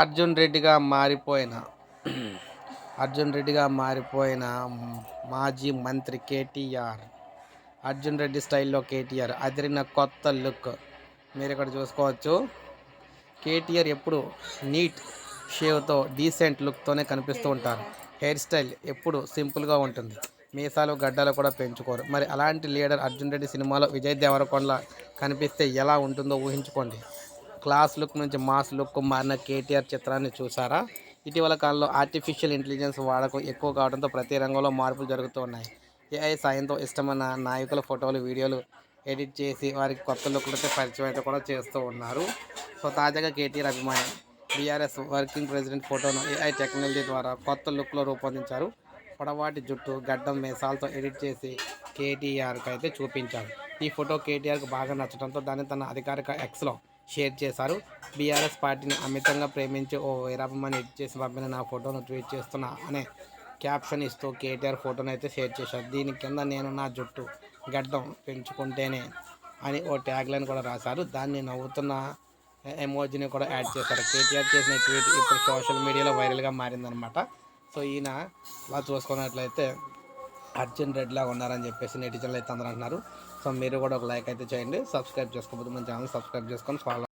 అర్జున్ రెడ్డిగా మారిపోయిన అర్జున్ రెడ్డిగా మారిపోయిన మాజీ మంత్రి కేటీఆర్ అర్జున్ రెడ్డి స్టైల్లో కేటీఆర్ అదిరిన కొత్త లుక్. మీరు ఇక్కడ చూసుకోవచ్చు? కేటీఆర్ ఎప్పుడు నీట్ షేవ్తో డీసెంట్ లుక్తోనే కనిపిస్తూ ఉంటారు. హెయిర్ స్టైల్ ఎప్పుడు సింపుల్గా ఉంటుంది. మీసాలు గడ్డలు కూడా పెంచుకోరు. మరి అలాంటి లీడర్ అర్జున్ రెడ్డి సినిమాలో విజయ్ దేవరకొండ కనిపిస్తే ఎలా ఉంటుందో ఊహించుకోండి. క్లాస్ లుక్ నుంచి మాస్ లుక్ మారిన కేటీఆర్ చిత్రాన్ని చూసారా? ఇటీవల కాలంలో ఆర్టిఫిషియల్ ఇంటెలిజెన్స్ వాడకం ఎక్కువ కావడంతో ప్రతి రంగంలో మార్పులు జరుగుతూ ఉన్నాయి. ఏఐ సాయంతో ఇష్టమైన నాయకుల ఫోటోలు వీడియోలు ఎడిట్ చేసి వారికి కొత్త లుక్లతో పరిచయం అయితే కూడా చేస్తూ ఉన్నారు. సో తాజాగా కేటీఆర్ అభిమాని బీఆర్ఎస్ వర్కింగ్ ప్రెసిడెంట్ ఫోటోను ఏఐ టెక్నాలజీ ద్వారా కొత్త లుక్లో రూపొందించారు. పొడవాటి జుట్టు గడ్డం మేసాలతో ఎడిట్ చేసి కేటీఆర్కి అయితే చూపించారు. ఈ ఫోటో కేటీఆర్కి బాగా నచ్చడంతో దాన్ని తన అధికారిక ఎక్స్లో షేర్ చేశారు. బీఆర్ఎస్ పార్టీని అమితంగా ప్రేమించి ఓ వీరాభిమాని ఎడిట్ చేసి పంపిన నా ఫోటోను ట్వీట్ చేస్తున్నా అనే క్యాప్షన్ ఇస్తూ కేటీఆర్ ఫోటోను అయితే షేర్ చేశారు. దీని కింద నేను నా జుట్టు గడ్డం పెంచుకుంటేనే అని ఓ ట్యాగ్ లైన్ కూడా రాశారు. దాన్ని నవ్వుతున్న ఎమోజీని కూడా యాడ్ చేశారు. కేటీఆర్ చేసిన ట్వీట్ ఇప్పుడు సోషల్ మీడియాలో వైరల్గా మారిందనమాట సో ఈయన అలా చూసుకున్నట్లయితే అర్జున్ లాగా ఉన్నారని చెప్పేసి నెటిజన్లు అయితే అందరూ అంటున్నారు. సో మీరు కూడా ఒక లైక్ అయితే చేయండి సబ్స్క్రైబ్ చేసుకోకపోతే మన ఛానల్ సబ్స్క్రైబ్ చేసుకొని ఫాలో